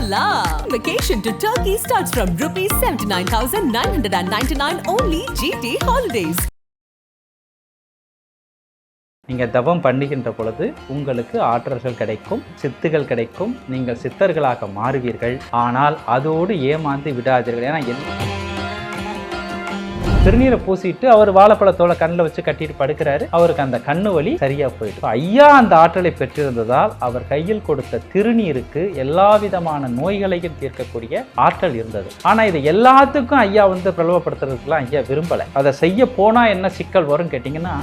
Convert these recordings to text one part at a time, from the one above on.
Voila! Vacation to Turkey starts from rupees 79,999 only GT Holidays. நீங்கள் தவம் பண்ணுகின்ற பொழுது உங்களுக்கு ஆற்றல்கள் கிடைக்கும் சித்துகள் கிடைக்கும் நீங்கள் சித்தர்களாக மாறுவீர்கள் ஆனால் அதோடு ஏமாந்து விடாதீர்கள் ஏன்னா திருநீரை பூசிட்டு அவர் வாழைப்பழத்தோட கண்ணில் வச்சு கட்டிட்டு படுக்கிறாரு. அவருக்கு அந்த கண்ணு வலி சரியா போயிடும். ஐயா அந்த ஆற்றலை பெற்றிருந்ததால் அவர் கையில் கொடுத்த திருநீருக்கு எல்லா விதமான நோய்களையும் தீர்க்கக்கூடிய ஆற்றல் இருந்தது. ஆனா இது எல்லாத்துக்கும் ஐயா வந்து பிரபலப்படுத்துறதுக்குலாம் ஐயா விரும்பலை. அதை செய்ய போனா என்ன சிக்கல் வரும் கேட்டிங்கன்னா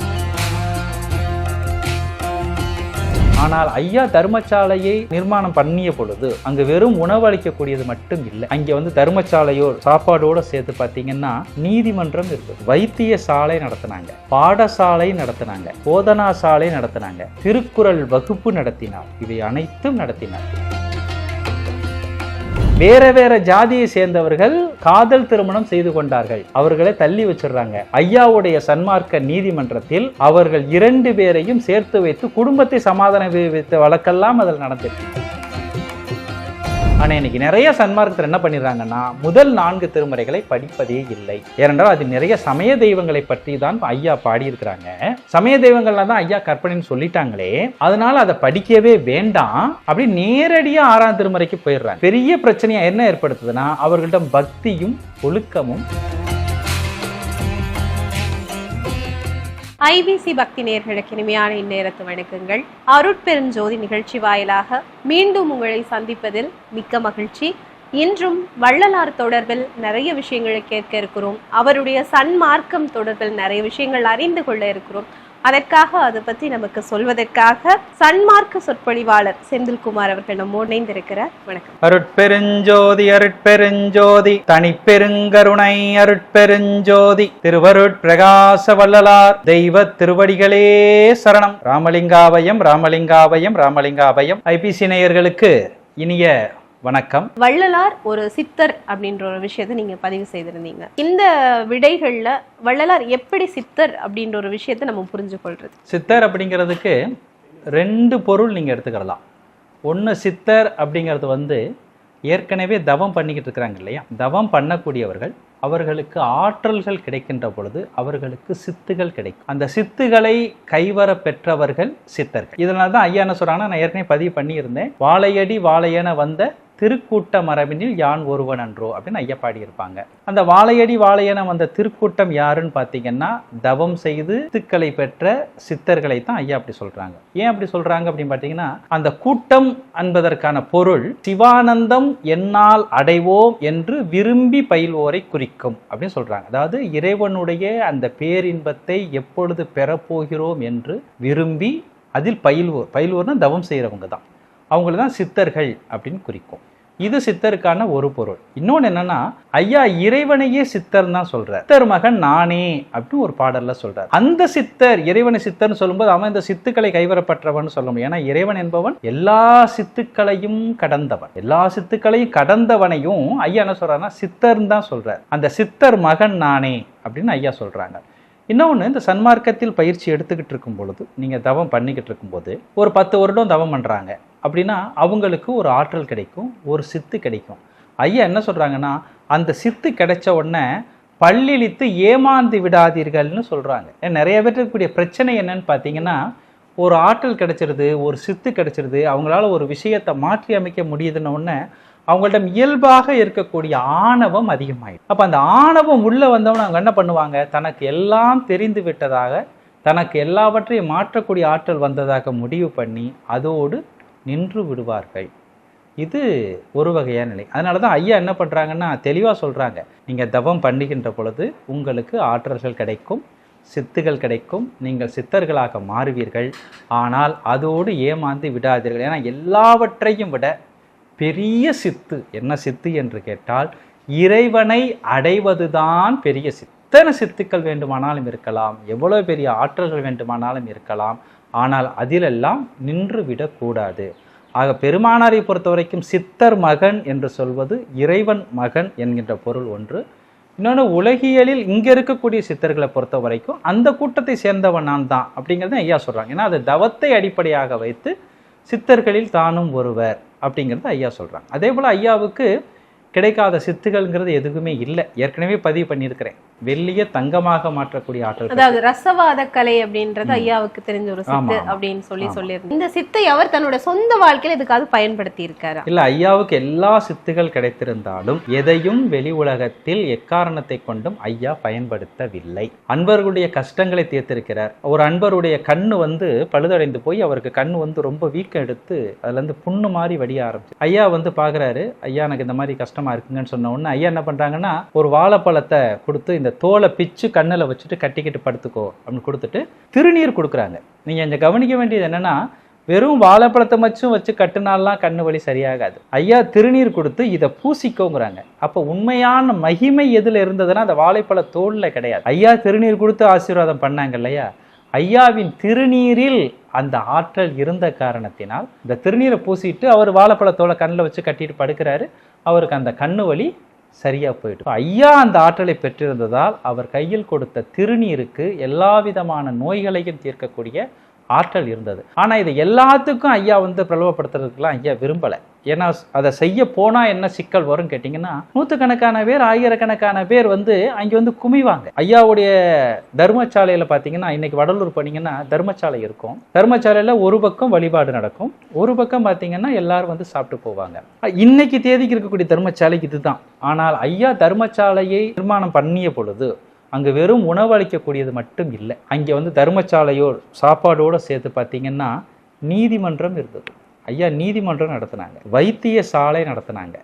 ஆனால் ஐயா தர்மசாலையை நிர்மாணம் பண்ணிய பொழுது அங்கு வெறும் உணவு அளிக்கக்கூடியது மட்டும் இல்லை. அங்கே வந்து தர்மசாலையோ சாப்பாடோட சேர்த்து பார்த்தீங்கன்னா நீதிமன்றம் இருக்குது. வைத்திய சாலை நடத்தினாங்க. பாடசாலை நடத்தினாங்க. போதனா சாலை நடத்தினாங்க. திருக்குறள் வகுப்பு நடத்தினார். இவை அனைத்தும் நடத்தினார் வேற வேற ஜாதியை சேர்ந்தவர்கள் காதல் திருமணம் செய்து கொண்டார்கள். அவர்களை தள்ளி வச்சிடுறாங்க. ஐயாவுடைய சன்மார்க்க நீதிமன்றத்தில் அவர்கள் இரண்டு பேரையும் சேர்த்து வைத்து குடும்பத்தை சமாதானம் வைத்த வழக்கெல்லாம் அதில் நடந்திருக்கு. ஆனால் இன்னைக்கு நிறைய சன்மார்க்கத்தில் என்ன பண்ணிடுறாங்கன்னா முதல் நான்கு திருமுறைகளை படிப்பதே இல்லை. ஏனென்றால் அது நிறைய சமய தெய்வங்களை பற்றி தான் ஐயா பாடியிருக்கிறாங்க. சமய தெய்வங்கள்லாம் தான் ஐயா கற்பனைன்னு சொல்லிட்டாங்களே அதனால அதை படிக்கவே வேண்டாம் அப்படி நேரடியாக ஆறாம் திருமுறைக்கு போயிடுறாங்க. பெரிய பிரச்சனையாக என்ன ஏற்படுத்துதுன்னா அவர்களிடம் பக்தியும் ஒழுக்கமும் ஐபிசி பக்தி நேர்களுக்கு இனிமையான இந்நேரத்து வணக்கங்கள். அருட்பெருஞ்சோதி நிகழ்ச்சி வாயிலாக மீண்டும் உங்களை சந்திப்பதில் மிக்க மகிழ்ச்சி. இன்றும் வள்ளலார் தொடர்பில் நிறைய விஷயங்களை கேட்க இருக்கிறோம். அவருடைய சன்மார்க்கம் தொடர்பில் நிறைய விஷயங்கள் அறிந்து கொள்ள இருக்கிறோம். அதற்காக அதை பற்றி நமக்கு சொல்வதற்காக சன்மார்க்க சொற்பொழிவாளர் செந்தில்குமார் அவர்கள் நம்ம இணைந்திருக்கிறார். வணக்கம். அருட்பெருஞ்சோதி அருட்பெருஞ்சோதி தனிப்பெருங்கருணை அருட்பெருஞ்சோதி திருவருட் பிரகாச வள்ளலார் தெய்வ திருவடிகளே சரணம். ராமலிங்காவயம் ராமலிங்காவயம் ராமலிங்காவயம். ஐபிசி நேயர்களுக்கு இனிய வணக்கம். வள்ளலார் ஒரு சித்தர் அப்படின்ற ஒரு விஷயத்தை நீங்க பதிவு செய்திருந்தீங்க. இந்த விடைகள்ல வள்ளலார் எப்படி சித்தர் அப்படின்ற ஒரு விஷயத்தை நம்ம புரிஞ்சு கொள்றது சித்தர் அப்படிங்கிறதுக்கு ரெண்டு பொருள் நீங்கள் எடுத்துக்கிடலாம் ஒன்று சித்தர் அப்படிங்கிறது வந்து ஏற்கனவே தவம் பண்ணிக்கிட்டு இருக்கிறாங்க இல்லையா? தவம் பண்ணக்கூடியவர்கள் அவர்களுக்கு ஆற்றல்கள் கிடைக்கின்ற பொழுது அவர்களுக்கு சித்துகள் கிடைக்கும். அந்த சித்துகளை கைவர பெற்றவர்கள் சித்தர்கள். இதனால தான் ஐயா என்ன சொல்றாங்கன்னா நான் ஏற்கனவே பதிவு பண்ணியிருந்தேன். வாழையடி வாழையென வந்த திருக்கூட்ட மரபினில் யான் ஒருவன் அன்றோ அப்படின்னு ஐயா பாடியிருப்பாங்க அந்த வாழையடி வாழையனம் வந்த திருக்கூட்டம் யாருன்னு பார்த்தீங்கன்னா தவம் செய்து சித்துக்களை பெற்ற சித்தர்களை தான் ஐயா அப்படி சொல்றாங்க. ஏன் அப்படி சொல்றாங்க அப்படின்னு பார்த்தீங்கன்னா அந்த கூட்டம் என்பதற்கான பொருள் சிவானந்தம் என்னால் அடைவோம் என்று விரும்பி பயில்வோரை குறிக்கும் அப்படின்னு சொல்றாங்க. அதாவது இறைவனுடைய அந்த பேரின்பத்தை எப்பொழுது பெறப்போகிறோம் என்று விரும்பி அதில் பயில்வோர் பயில்வோர்னா தவம் செய்கிறவங்க தான் அவங்கள தான் சித்தர்கள் அப்படின்னு குறிக்கும். இது சித்தருக்கான ஒரு பொருள். இன்னொன்று என்னன்னா ஐயா இறைவனையே சித்தர் தான் சொல்றார். சித்தர் மகன் நானே அப்படின்னு ஒரு பாடல்ல சொல்றார். அந்த சித்தர் இறைவனை சித்தர்னு சொல்லும்போது அவன் இந்த சித்துக்களை கைவரப்பட்டவன் சொல்ல முடியும். ஏன்னா இறைவன் என்பவன் எல்லா சித்துக்களையும் கடந்தவன். எல்லா சித்துக்களையும் கடந்தவனையும் ஐயா என்ன சொல்றாருன்னா சித்தர்னு தான் சொல்றார். அந்த சித்தர் மகன் நானே அப்படின்னு ஐயா சொல்றாங்க. இன்னொன்று இந்த சன்மார்க்கத்தில் பயிற்சி எடுத்துக்கிட்டு இருக்கும் பொழுது நீங்கள் தவம் பண்ணிக்கிட்டு இருக்கும்போது ஒரு பத்து வருடம் தவம் பண்ணுறாங்க அப்படின்னா அவங்களுக்கு ஒரு ஆற்றல் கிடைக்கும் ஒரு சித்து கிடைக்கும். ஐயா என்ன சொல்கிறாங்கன்னா அந்த சித்து கிடைச்ச உடனே பள்ளிழித்து ஏமாந்து விடாதீர்கள்னு சொல்கிறாங்க நிறைய பேர் இருக்கக்கூடிய பிரச்சனை என்னன்னு பார்த்தீங்கன்னா ஒரு ஆற்றல் கிடைச்சிருது ஒரு சித்து கிடைச்சிருது அவங்களால ஒரு விஷயத்தை மாற்றி அமைக்க முடியுதுன்னு உடனே அவங்கள்ட்ட இயல்பாக இருக்கக்கூடிய ஆணவம் அதிகமாயிடும். அப்போ அந்த ஆணவம் உள்ளே வந்தவன் அவங்க என்ன பண்ணுவாங்க? தனக்கு எல்லாம் தெரிந்து விட்டதாக தனக்கு எல்லாவற்றையும் மாற்றக்கூடிய ஆற்றல் வந்ததாக முடிவு பண்ணி அதோடு நின்று விடுவார்கள். இது ஒரு வகையான நிலை. அதனால தான் ஐயா என்ன பண்ணுறாங்கன்னா தெளிவாக சொல்கிறாங்க நீங்கள் தவம் பண்ணுகின்ற பொழுது உங்களுக்கு ஆற்றல்கள் கிடைக்கும் சித்துகள் கிடைக்கும் நீங்கள் சித்தர்களாக மாறுவீர்கள். ஆனால் அதோடு ஏமாந்து விடாதீர்கள். ஏன்னா எல்லாவற்றையும் விட பெரிய சித்து. என்ன சித்து என்று கேட்டால் இறைவனை அடைவதுதான் பெரிய சித்து. எத்தனை சித்துக்கள் வேண்டுமானாலும் இருக்கலாம் எவ்வளோ பெரிய ஆற்றல்கள் வேண்டுமானாலும் இருக்கலாம் ஆனால் அதிலெல்லாம் நின்று விடக்கூடாது ஆக பெருமானாரை பொறுத்த வரைக்கும் சித்தர் மகன் என்று சொல்வது இறைவன் மகன் என்கின்ற பொருள் ஒன்று. இன்னொன்று உலகியலில் இங்கே இருக்கக்கூடிய சித்தர்களை பொறுத்த வரைக்கும் அந்த கூட்டத்தை சேர்ந்தவன் நான் தான் அப்படிங்கிறத ஐயா சொல்கிறாங்க ஏன்னா அது தவத்தை அடிப்படையாக வைத்து சித்தர்களில் தானும் ஒருவர். அப்படிங்கிறது ஐயா சொல்கிறாங்க அதே போல் ஐயாவுக்கு கிடைக்காத சித்துகள்ங்கிறது எதுவுமே இல்லை. ஏற்கனவே பதிவு பண்ணியிருக்கிறேன். வெள்ளிய தங்கமாக மாற்றக்கூடிய ஆற்றல் அதாவது ரசவாத கலை அப்படின்றது ஐயாவுக்கு தெரிஞ்ச ஒரு சித்து. அப்படின்னு சொல்லி. சொல்லியிருந்தேன். இந்த சித்தை அவர் தன்னோட சொந்த வாழ்க்கையில இதுக்காக பயன்படுத்தி இருக்காரா இல்ல ஐயாவுக்கு எல்லா சித்துகள் கிடைத்திருந்தாலும் எதையும் வெளி உலகத்தில் எக்காரணத்தை கொண்டும் ஐயா பயன்படுத்தவில்லை. அன்பர்களுடைய கஷ்டங்களை தீர்த்திருக்கிறார். ஒரு அன்பருடைய கண்ணு வந்து பழுதடைந்து போய் அவருக்கு கண்ணு வந்து ரொம்ப வீக்கம் எடுத்து அதுல இருந்து புண்ணு மாதிரி வடிய ஆரம்பிச்சு ஐயா வந்து பாக்குறாரு ஐயா எனக்கு இந்த மாதிரி கஷ்டமா இருக்குங்கன்னு சொன்ன உடனே ஐயா என்ன பண்றாங்கன்னா ஒரு வாழைப்பழத்தை கொடுத்து இந்த தோலை பிச்சு கண்ணுல வச்சுட்டு கட்டிக்கிட்டு படுத்துக்கோ அப்படின்னு கொடுத்துட்டு திருநீர் கொடுக்குறாங்க. நீங்க இங்கே கவனிக்க வேண்டியது என்னன்னா வெறும் வாழைப்பழத்தை மட்டும் வச்சு கட்டுனாலாம் கண்ணு வலி சரியாகாது. ஐயா திருநீர் கொடுத்து இதை பூசிக்கோங்கிறாங்க. அப்போ உண்மையான மகிமை எதுல இருந்ததுன்னா அந்த வாழைப்பழ தோல்ல கிடையாது. ஐயா திருநீர் கொடுத்து ஆசீர்வாதம் பண்ணாங்க இல்லையா? ஐயாவின் திருநீரில் அந்த ஆற்றல் இருந்த காரணத்தினால் இந்த திருநீரை பூசிட்டு அவர் வாழைப்பழத்தோலை கண்ணில் வச்சு கட்டிட்டு படுக்கிறாரு. அவருக்கு அந்த கண்ணு வலி சரியாக போயிட்டு. ஐயா அந்த ஆற்றலை பெற்றிருந்ததால் அவர் கையில் கொடுத்த திருநீருக்கு எல்லா விதமான நோய்களையும் தீர்க்கக்கூடிய ஆற்றல் இருந்தது. ஆனால் இது எல்லாத்துக்கும் ஐயா வந்து பிரபலப்படுத்துறதுக்கெல்லாம் ஐயா விரும்பல. ஏன்னா அதை செய்ய போனால் என்ன சிக்கல் வரும் கேட்டிங்கன்னா நூற்றுக்கணக்கான பேர் ஆயிரக்கணக்கான பேர் வந்து அங்கே வந்து குமிவாங்க. ஐயாவுடைய தர்மசாலையில் பார்த்தீங்கன்னா இன்னைக்கு வடலூர் போனீங்கன்னா தர்மசாலை இருக்கும். தர்மசாலையில் ஒரு பக்கம் வழிபாடு நடக்கும். ஒரு பக்கம் பார்த்தீங்கன்னா எல்லாரும் வந்து சாப்பிட்டு போவாங்க. இன்னைக்கு தேதிக்கு இருக்கக்கூடிய தர்மசாலைக்கு இதுதான். ஆனால் ஐயா தர்மசாலையை நிர்மாணம் பண்ணிய பொழுது அங்கே வெறும் உணவு அளிக்கக்கூடியது மட்டும் இல்லை. அங்கே வந்து தர்மசாலையோ சாப்பாடோடு சேர்த்து பார்த்தீங்கன்னா நீதிமன்றம் இருந்தது. ஐயா நீதிமன்றம் நடத்தினாங்க. வைத்திய சாலை நடத்தினாங்க.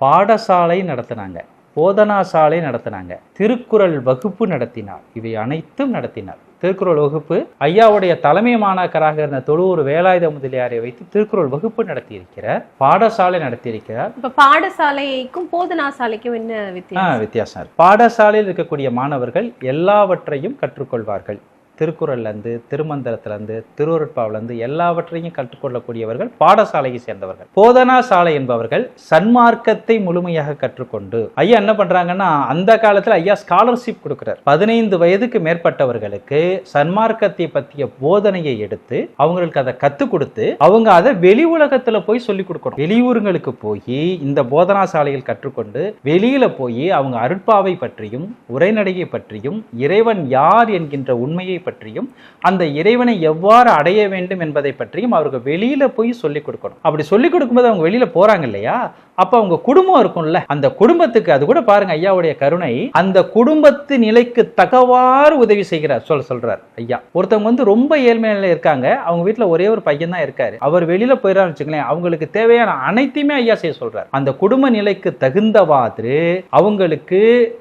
பாடசாலை நடத்தினாங்க. போதனா சாலை நடத்தினாங்க. திருக்குறள் வகுப்பு நடத்தினார். இவை அனைத்தும் நடத்தினார். திருக்குறள் வகுப்பு ஐயாவுடைய தலைமை மாணாக்கராக இருந்த தொழுவூர் வேலாயுத முதலியாரை வைத்து திருக்குறள் வகுப்பு நடத்தியிருக்கிறார். பாடசாலை நடத்தியிருக்கிறார். இப்ப பாடசாலைக்கும் போதனா சாலைக்கும் என்ன வித்தியாசம்? வித்தியாசம் பாடசாலையில் இருக்கக்கூடிய மாணவர்கள் எல்லாவற்றையும் கற்றுக்கொள்வார்கள். திருக்குறள்லேருந்து திருமந்திரத்திலேருந்து திருவருட்பாவிலேருந்து எல்லாவற்றையும் கற்றுக்கொள்ளக்கூடியவர்கள் பாடசாலையை சேர்ந்தவர்கள். போதனா சாலை என்பவர்கள் சன்மார்க்கத்தை முழுமையாக கற்றுக்கொண்டு ஐயா என்ன பண்ணுறாங்கன்னா அந்த காலத்தில் ஐயா ஸ்காலர்ஷிப் கொடுக்குறார். பதினைந்து வயதுக்கு மேற்பட்டவர்களுக்கு சன்மார்க்கத்தை பற்றிய போதனையை எடுத்து அவங்களுக்கு அதை கற்றுக் கொடுத்து அவங்க அதை வெளி உலகத்தில் போய் சொல்லி கொடுக்கணும். வெளியூருங்களுக்கு போய் இந்த போதனா சாலையில் கற்றுக்கொண்டு வெளியில் போய் அவங்க அருட்பாவை பற்றியும் உரைநடையை பற்றியும் இறைவன் யார் என்கின்ற உண்மையை பற்றியும் அந்த இறைவனை எவ்வாறு அடைய வேண்டும் என்பதை பற்றியும் அவருக்கு வெளியில போய் சொல்லிக் கொடுக்கணும். அப்படி சொல்லிக் கொடுக்கும்போது அவங்க வெளியில போறாங்க இல்லையா? அப்போ அவங்க குடும்பம் இருக்கும்ல அந்த குடும்பத்துக்கு அது கூட பாருங்க ஐயாவுடைய கருணை அந்த குடும்பத்து நிலைக்கு தகவாறு உதவி செய்கிறார் சொல்ல சொல்றார் ஐயா. ஒருத்தவங்க வந்து ரொம்ப ஏழ்மை நிலையில இருக்காங்க அவங்க வீட்டில் ஒரே ஒரு பையன் தான் இருக்காரு. அவர் வெளியில போயிடறாரு வச்சுங்களேன் அவங்களுக்கு தேவையான அனைத்தையுமே ஐயா செய்ய சொல்றார். அந்த குடும்ப நிலைக்கு தகுந்தவாறு அவங்களுக்கு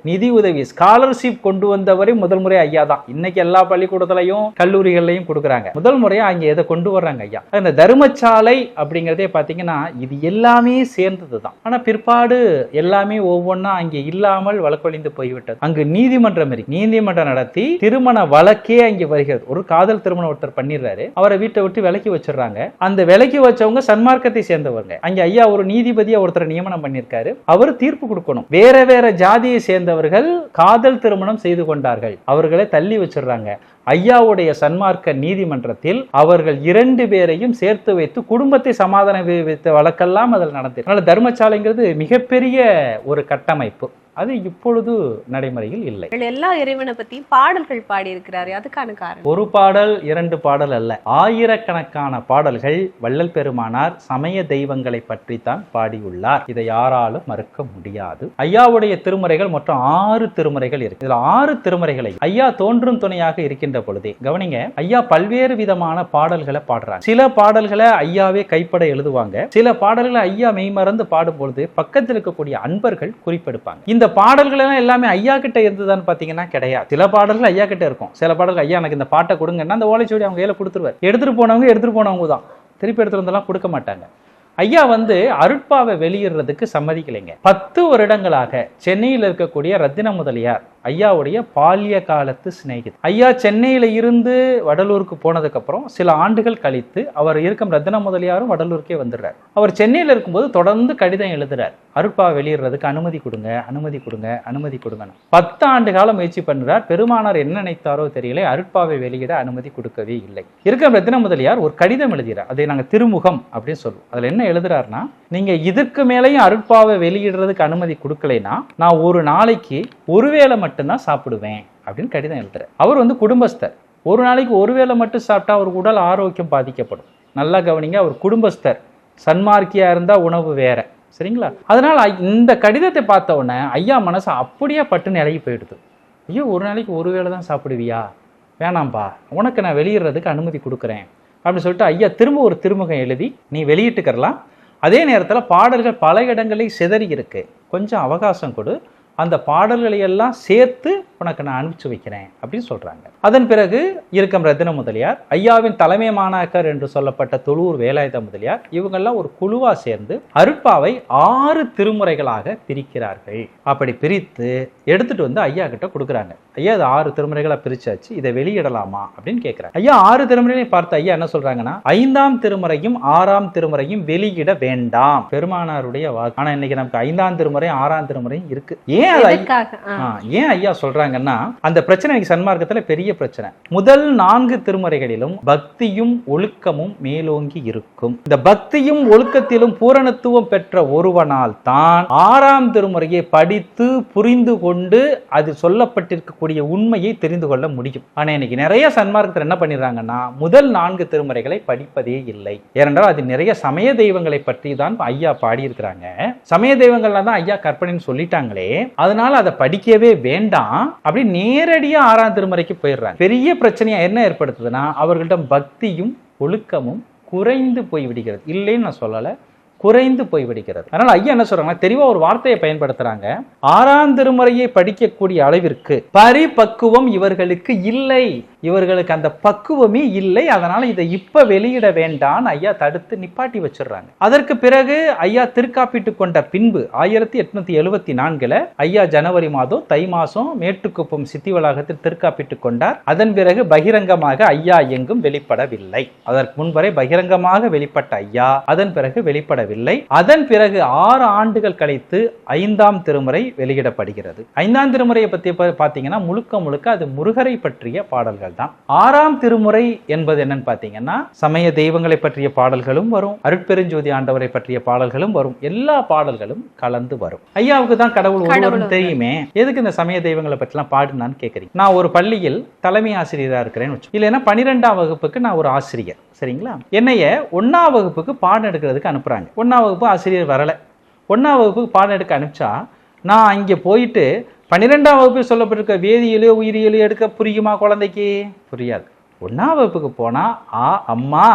நிதி உதவி ஸ்காலர்ஷிப் கொண்டு வந்தவரை முதல் முறை ஐயா தான். இன்னைக்கு எல்லா பள்ளிக்கூடத்திலையும் கல்லூரிகள்லையும் கொடுக்குறாங்க. முதல் முறையா அங்கே எதை கொண்டு வர்றாங்க ஐயா? இந்த தர்மச்சாலை அப்படிங்கிறதே பார்த்தீங்கன்னா இது எல்லாமே சேர்ந்தது தான். ஆனால் பிற்பாடு எல்லாமே ஒவ்வொன்றா அங்கே இல்லாமல் வழக்கொழிந்து போய்விட்டது. அங்கு நீதிமன்றம் இருக்கு. நீதிமன்றம் நடத்தி திருமண வழக்கே அங்கே வருகிறது. ஒரு காதல் திருமணம் ஒருத்தர் பண்ணிடுறாரு அவரை வீட்டை விட்டு விலக்கி வச்சிடுறாங்க அந்த விலக்கி வச்சவங்க சன்மார்க்கத்தை சேர்ந்தவங்க. அங்கே ஐயா ஒரு நீதிபதியை ஒருத்தர் நியமனம் பண்ணியிருக்காரு அவர் தீர்ப்பு கொடுக்கணும். வேற வேற ஜாதியை சேர்ந்தவர்கள் காதல் திருமணம் செய்து கொண்டார்கள். அவர்களை தள்ளி வச்சிடுறாங்க ஐயாவுடைய சன்மார்க்க நீதிமன்றத்தில் அவர்கள் இரண்டு பேரையும் சேர்த்து வைத்து குடும்பத்தை சமாதானம் வைத்த வழக்கெல்லாம் அதில் நடந்தது அதனால தர்மசாலைங்கிறது மிகப்பெரிய ஒரு கட்டமைப்பு. அது இப்பொழுது நடைமுறையில் இல்லை. எல்லா இறைவனை பத்தியும் பாடல்கள் பாடி இருக்கிறாரு அதுக்கான காரணம். ஒரு பாடல் இரண்டு பாடல் அல்ல. ஆயிரக்கணக்கான பாடல்கள் வள்ளல் பெருமானார் சமய தெய்வங்களை பற்றித்தான் பாடியுள்ளார். இதை யாராலும் மறுக்க முடியாது. ஐயாவுடைய திருமுறைகள் மொத்தம் ஆறு திருமுறைகள் இருக்கு. இதுல ஆறு திருமுறைகளை ஐயா தோன்றும் துணையாக இருக்கின்ற பொழுதே கவனிங்க ஐயா பல்வேறு விதமான பாடல்களை பாடுறாங்க. சில பாடல்களை ஐயாவே கைப்பட எழுதுவாங்க. சில பாடல்களை ஐயா மெய்மறந்து பாடும் பொழுது பக்கத்தில் இருக்கக்கூடிய அன்பர்கள் குறிப்பெடுப்பாங்க. இந்த பாடல்கள் எல்லாம் எல்லாமே ஐயா கிட்ட இருந்ததுன்னு பாத்தீங்கன்னா கிடையாது. சில பாடல்கள் ஐயா கிட்ட இருக்கும். சில பாடல்கள் ஐயா எனக்கு இந்த பாட்டை கொடுங்கன்னா அந்த ஓலைச்சுவடி அவங்க கையில கொடுத்துருவார். எடுத்துட்டு போனவங்க எடுத்துட்டு போனவங்க தான். திருப்பி எடுத்துகிட்டு வந்தெல்லாம் கொடுக்க மாட்டாங்க. ஐயா வந்து அருட்பாவை வெளியிடுறதுக்கு சம்மதிக்கலைங்க. பத்து வருடங்களாக சென்னையில் இருக்கக்கூடிய ரத்தின முதலியார் ஐயாவுடைய பால்ய காலத்து சிநேகிதர். ஐயா சென்னையில இருந்து வடலூருக்கு போனதுக்கு அப்புறம் சில ஆண்டுகள் கழித்து அவர் இருக்கும் ரத்ன முதலியாரும் வடலூருக்கே வந்துடுறார். அவர் சென்னையில இருக்கும்போது தொடர்ந்து கடிதம் எழுதுறார். அருட்பா வெளியிடுறதுக்கு அனுமதி கொடுங்க அனுமதி கொடுங்க அனுமதி கொடுங்கன்னு. பத்து ஆண்டு காலம் முயற்சி பண்ணுறார். பெருமானார் என்ன நினைத்தாரோ தெரியல அருட்பாவை வெளியிட அனுமதி கொடுக்கவே இல்லை. இருக்கும் ரத்ன முதலியார் ஒரு கடிதம் எழுதுகிறார். அதை நாங்கள் திருமுகம் அப்படின்னு சொல்லுவோம். அதுல என்ன எழுதுறாருன்னா நீங்க இதற்கு மேலேயும் அருட்பாவை வெளியிடுறதுக்கு அனுமதி கொடுக்கலைன்னா நான் ஒரு நாளைக்கு ஒருவேளை மட்டும்தான் சாப்பிடுவேன் அப்படின்னு கடிதம் எழுதுறார். அவர் வந்து குடும்பஸ்தர். ஒரு நாளைக்கு ஒருவேளை மட்டும் சாப்பிட்டா அவர் உடல் ஆரோக்கியம் பாதிக்கப்படும். நல்லா கவனிங்க அவர் குடும்பஸ்தர். சன்மார்க்கியா இருந்தா உணவு வேற. சரிங்களா? அதனால இந்த கடிதத்தை பார்த்த உடனே ஐயா மனசு அப்படியே பட்டு நிலகி போயிடுது. ஐயோ ஒரு நாளைக்கு ஒரு வேளை தான் சாப்பிடுவியா? வேணாம்பா உனக்கு நான் வெளியிடுறதுக்கு அனுமதி கொடுக்குறேன். அப்படின்னு சொல்லிட்டு ஐயா திரும்ப ஒரு திருமுகம் எழுதி நீ வெளியிட்டுக்கிறலாம். அதே நேரத்தில் பாடல்கள் பல இடங்களில் சிதறி இருக்கு. கொஞ்சம் அவகாசம் கொடு. அந்த பாடல்களை எல்லாம் சேர்த்து உனக்கு நான் அனுப்பிச்சு வைக்கிறேன் அப்படின்னு சொல்றாங்க. அதன் பிறகு இருக்கம் ரத்தின முதலியார் ஐயாவின் தலைமை மாணாக்கர் என்று சொல்லப்பட்ட தொழூர் வேலாயுத முதலியார் இவங்கெல்லாம் ஒரு குழுவாக சேர்ந்து அருட்பாவை ஆறு திருமுறைகளாக பிரிக்கிறார்கள். அப்படி பிரித்து எடுத்துட்டு வந்து ஐயா கிட்ட கொடுக்குறாங்க. ஐயா இது ஆறு திருமுறைகளாக பிரிச்சாச்சு இதை வெளியிடலாமா அப்படின்னு கேட்குறாங்க ஐயா ஆறு திருமுறைகளையும் பார்த்து ஐயா என்ன சொல்றாங்கன்னா ஐந்தாம் திருமுறையும் ஆறாம் திருமுறையும் வெளியிட வேண்டாம். பெருமானாருடைய வாக்கு. ஆனால் இன்னைக்கு நமக்கு ஐந்தாம் திருமுறை ஆறாம் திருமுறையும் இருக்கு. ஏன் ஆ, ஏன் ஐயா சொல்றாங்கன்னா அந்த பிரச்சனை இன்னைக்கு சன்மார்க்கத்துல பெரிய பிரச்சனை. முதல் நான்கு திருமுறைகளிலும் பக்தியும் ஒழுக்கமும் மேலோங்கி இருக்கும். இந்த பக்தியும் ஒழுக்கத்திலும் பூரணத்துவம் பெற்ற ஒருவனால் தான் ஆறாம் திருமுறையை படித்து புரிந்து கொண்டு அது சொல்லப்பட்டிருக்கக்கூடிய உண்மையை தெரிந்து கொள்ள முடியும். ஆனா இன்னைக்கு நிறைய சன்மார்க்கத்தில் என்ன பண்ணிடுறாங்கன்னா முதல் நான்கு திருமுறைகளை படிப்பதே இல்லை. ஏனென்றால் அது நிறைய சமய தெய்வங்களை பற்றி தான் ஐயா பாடியிருக்கிறாங்க. சமய தெய்வங்கள்லாம் தான் ஐயா கற்பனைன்னு சொல்லிட்டாங்களே. அதனால அதை படிக்கவே வேண்டாம் அப்படி நேரடியா ஆறாம் திருமுறைக்கு போயிடுறாங்க பெரிய பிரச்சனையா என்ன ஏற்படுத்துதுன்னா அவர்கள்ட்ட பக்தியும் ஒழுக்கமும் குறைந்து போய் விடுகிறது. இல்லைன்னு நான் சொல்லலை. குறைந்து போய் விடுகிறது அதனால ஐயா என்ன சொல்றாங்கன்னா தெளிவா ஒரு வார்த்தையை பயன்படுத்துறாங்க. ஆறாம் திருமுறையை படிக்கக்கூடிய அளவிற்கு பரிபக்குவம் இவர்களுக்கு இல்லை. இவர்களுக்கு அந்த பக்குவமே இல்லை. அதனால இதை இப்ப வெளியிட வேண்டாம் ஐயா தடுத்து நிப்பாட்டி வச்சிடுறாங்க. அதற்கு பிறகு ஐயா திருக்காப்பிட்டு கொண்ட பின்பு ஆயிரத்தி எட்நூத்தி எழுவத்தி நான்குல ஐயா ஜனவரி மாதம் தை மாசம் மேட்டுக்குப்பம் சித்தி வளாகத்தில் திருக்காப்பிட்டு கொண்டார். அதன் பிறகு பகிரங்கமாக ஐயா எங்கும் வெளிப்படவில்லை. அதற்கு முன்வரை பகிரங்கமாக வெளிப்பட்ட ஐயா அதன் பிறகு வெளிப்படவில்லை. அதன் பிறகு ஆறு ஆண்டுகள் கழித்து ஐந்தாம் திருமுறை வெளியிடப்படுகிறது. ஐந்தாம் திருமுறையை பத்தி பா- பாத்தீங்கன்னா முழுக்க முழுக்க அது முருகரை பற்றிய பாடல்கள் தான். ஆறாம் திருமுறை என்பது என்னன்னு பாத்தீங்கன்னா சமய தெய்வங்களை பற்றிய பாடல்களும் வரும் அருட்பெருஞ்சோதி ஆண்டவரை பற்றிய பாடல்களும் வரும் எல்லா பாடல்களும் கலந்து வரும். ஐயாவுக்கு தான் கடவுள் ஒருவரும் தெரியுமே. எதுக்கு இந்த சமய தெய்வங்களை பற்றிலாம் பாடுனான்னு கேட்குறீங்க நான் ஒரு பள்ளியில் தலைமை ஆசிரியராக இருக்கிறேன்னு வச்சு இல்லைன்னா பன்னிரெண்டாம் வகுப்புக்கு நான் ஒரு ஆசிரியர். சரிங்களா? என்னைய ஒன்றாம் வகுப்புக்கு பாடம் எடுக்கிறதுக்கு அனுப்புகிறாங்க ஒன்றாம் வகுப்பு ஆசிரியர் வரலை. ஒன்றாம் வகுப்புக்கு பாடம் எடுக்க அனுப்பிச்சா நான் இங்கே போயிட்டு பன்னிரெண்டாம் வகுப்பில் சொல்லப்பட்டிருக்க வேதியியலோ உயிரியலோ எடுக்க புரியுமா குழந்தைக்கு? புரியாது. ஒன்றாம் வகுப்புக்கு போனால் ஆ அம்மா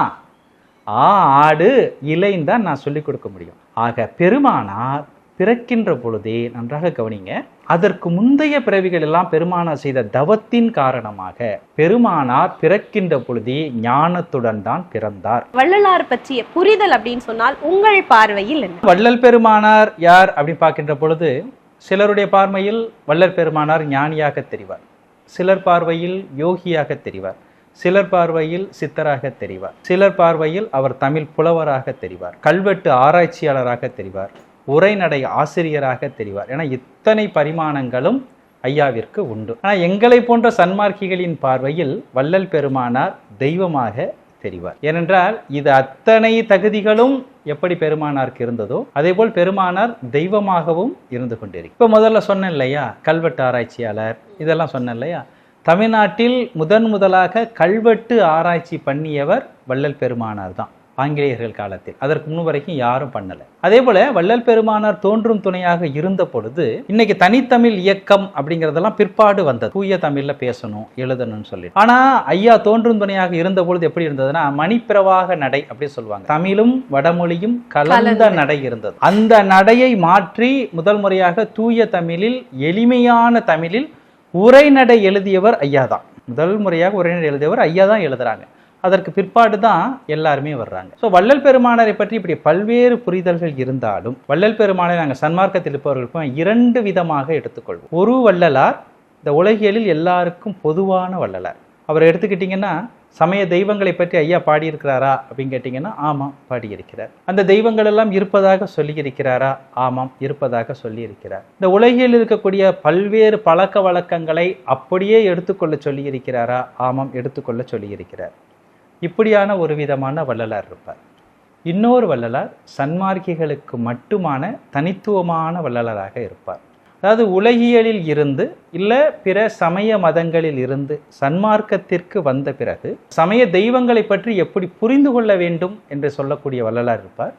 ஆ ஆடு இலைன்னு தான் நான் சொல்லிக் கொடுக்க முடியும். ஆக பெருமானார் பிறக்கின்ற பொழுதே நன்றாக கவனிங்க. அதற்கு முந்தைய பிறவிகள் எல்லாம் பெருமானார் செய்த தவத்தின் காரணமாக பெருமானார் பிறக்கின்ற பொழுதே ஞானத்துடன் தான் பிறந்தார். வள்ளலார் பற்றிய புரிதல் அப்படின்னு சொன்னால் உங்கள் பார்வையில் வள்ளல் பெருமானார் யார் அப்படின்னு பார்க்கின்ற பொழுது சிலருடைய பார்வையில் வள்ளல் பெருமானார் ஞானியாக தெரிவார். சிலர் பார்வையில் யோகியாக தெரிவார். சிலர் பார்வையில் சித்தராக தெரிவார். சிலர் பார்வையில் அவர் தமிழ் புலவராக தெரிவார். கல்வெட்டு ஆராய்ச்சியாளராக தெரிவார். உரைநடை ஆசிரியராக தெரிவார். ஏன்னா இத்தனை பரிமாணங்களும் ஐயாவிற்கு உண்டு. ஆனால் எங்களை போன்ற சன்மார்க்கிகளின் பார்வையில் வள்ளல் பெருமானார் தெய்வமாக தெரிவார். ஏனென்றால் இது அத்தனை தகுதிகளும் எப்படி பெருமானாருக்கு இருந்ததோ அதே போல் பெருமானார் தெய்வமாகவும் இருந்து கொண்டிருக்கு இப்போ முதல்ல சொன்னேன் இல்லையா? கல்வெட்டு ஆராய்ச்சியாளர் இதெல்லாம் சொன்னேன் இல்லையா? தமிழ்நாட்டில் முதன் முதலாக கல்வெட்டு ஆராய்ச்சி பண்ணியவர் வள்ளல் பெருமானார் தான். ஆங்கிலேயர்கள் காலத்தில். அதற்கு முன் வரைக்கும் யாரும் பண்ணல. அதே போல வள்ளல் பெருமானார் தோன்றும் துணையாக இருந்த பொழுது இன்னைக்கு தனித்தமிழ் இயக்கம் அப்படிங்கறதெல்லாம் பிற்பாடு வந்தது. தூய தமிழ்ல பேசணும் எழுதணும்னு சொல்லி ஆனா ஐயா தோன்றும் துணையாக இருந்த பொழுது எப்படி இருந்ததுன்னா மணிப்பிரவாக நடை அப்படி சொல்லுவாங்க. தமிழும் வடமொழியும் கலந்த கலந்து. நடை இருந்தது. அந்த நடையை மாற்றி முதல் முறையாக தூய தமிழில் எளிமையான தமிழில் உரைநடை எழுதியவர் ஐயா தான். முதல் முறையாக உரைநடை எழுதியவர் ஐயா தான் எழுதுறாங்க. அதற்கு பிற்பாடு தான் எல்லாருமே வர்றாங்க. ஸோ வள்ளல் பெருமானரை பற்றி இப்படி பல்வேறு புரிதல்கள் இருந்தாலும் வள்ளல் பெருமானை நாங்கள் சன்மார்க்கத்தில் இருப்பவர்களுக்கும் இரண்டு விதமாக எடுத்துக்கொள்வோம். ஒரு வள்ளலார் இந்த உலகியலில் எல்லாருக்கும் பொதுவான வள்ளலார். அவர் எடுத்துக்கிட்டிங்கன்னா சமய தெய்வங்களை பற்றி ஐயா பாடியிருக்கிறாரா அப்படின்னு கேட்டிங்கன்னா ஆமாம் பாடியிருக்கிறார். அந்த தெய்வங்கள் எல்லாம் இருப்பதாக சொல்லியிருக்கிறாரா? ஆமாம் இருப்பதாக சொல்லியிருக்கிறார். இந்த உலகில் இருக்கக்கூடிய பல்வேறு பழக்க வழக்கங்களை அப்படியே எடுத்துக்கொள்ள சொல்லியிருக்கிறாரா? ஆமாம் எடுத்துக்கொள்ள சொல்லியிருக்கிறார். இப்படியான ஒரு விதமான வள்ளலார் இருப்பார். இன்னொரு வள்ளலார் சன்மார்க்கிகளுக்கு மட்டுமான தனித்துவமான வள்ளலாராக இருப்பார். அதாவது உலகியலில் இருந்து இல்லை பிற சமய மதங்களில் இருந்து சன்மார்க்கத்திற்கு வந்த பிறகு சமய தெய்வங்களை பற்றி எப்படி புரிந்து கொள்ள வேண்டும் என்று சொல்லக்கூடிய வள்ளலார் இருப்பார்.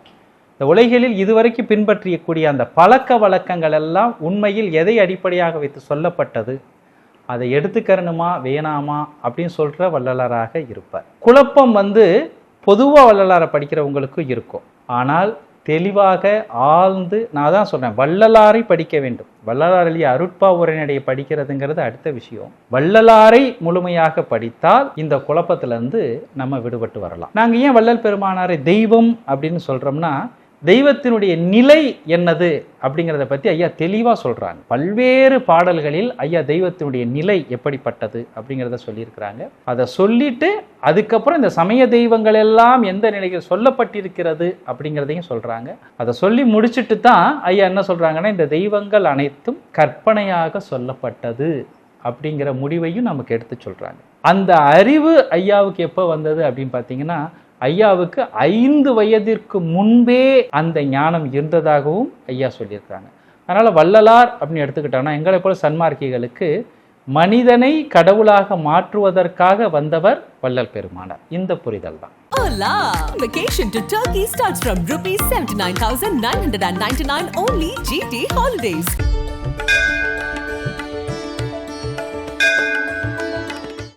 இந்த உலகியலில் இதுவரைக்கும் பின்பற்றியக்கூடிய அந்த பழக்க வழக்கங்கள் எல்லாம் உண்மையில் எதை அடிப்படையாக வைத்து சொல்லப்பட்டது? அதை எடுத்துக்கறணுமா வேணாமா அப்படின்னு சொல்கிற வள்ளலாராக இருப்பார். குழப்பம் வந்து பொதுவாக வள்ளலாரை படிக்கிறவங்களுக்கும் இருக்கும். ஆனால் தெளிவாக ஆழ்ந்து நான் தான் சொல்கிறேன் வள்ளலாரை படிக்க வேண்டும். வள்ளலார் எழுதிய அருட்பா உரைநடையை படிக்கிறதுங்கிறது அடுத்த விஷயம். வள்ளலாரை முழுமையாக படித்தால் இந்த குழப்பத்திலேருந்து நம்ம விடுபட்டு வரலாம். நாங்கள் ஏன் வள்ளல் பெருமானாரை தெய்வம் அப்படின்னு சொல்கிறோம்னா தெய்வத்தினுடைய நிலை என்னது அப்படிங்கிறத பற்றி ஐயா தெளிவாக சொல்கிறாங்க பல்வேறு பாடல்களில் ஐயா தெய்வத்தினுடைய நிலை எப்படிப்பட்டது அப்படிங்கிறத சொல்லியிருக்கிறாங்க. அதை சொல்லிட்டு அதுக்கப்புறம் இந்த சமய தெய்வங்கள் எல்லாம் எந்த நிலையில் சொல்லப்பட்டிருக்கிறது அப்படிங்கிறதையும் சொல்கிறாங்க அதை சொல்லி முடிச்சுட்டு தான் ஐயா என்ன சொல்கிறாங்கன்னா இந்த தெய்வங்கள் அனைத்தும் கற்பனையாக சொல்லப்பட்டது அப்படிங்கிற முடிவையும் நமக்கு எடுத்து சொல்கிறாங்க அந்த அறிவு ஐயாவுக்கு எப்போ வந்தது அப்படின்னு பார்த்தீங்கன்னா ஐயாவுக்கு ஐந்து வயதிற்கு முன்பே அந்த ஞானம் இருந்ததாகவும் ஐயா சொல்லியிருக்காங்க அதனால் வள்ளலார் அப்படின்னு எடுத்துக்கிட்டோம்னா எங்களை போல சன்மார்க்கிகளுக்கு மனிதனை கடவுளாக மாற்றுவதற்காக வந்தவர் வள்ளல் பெருமானார் இந்த புரிதல் தான் Hola! Vacation to Turkey starts from rupees 79,999 only GT Holidays.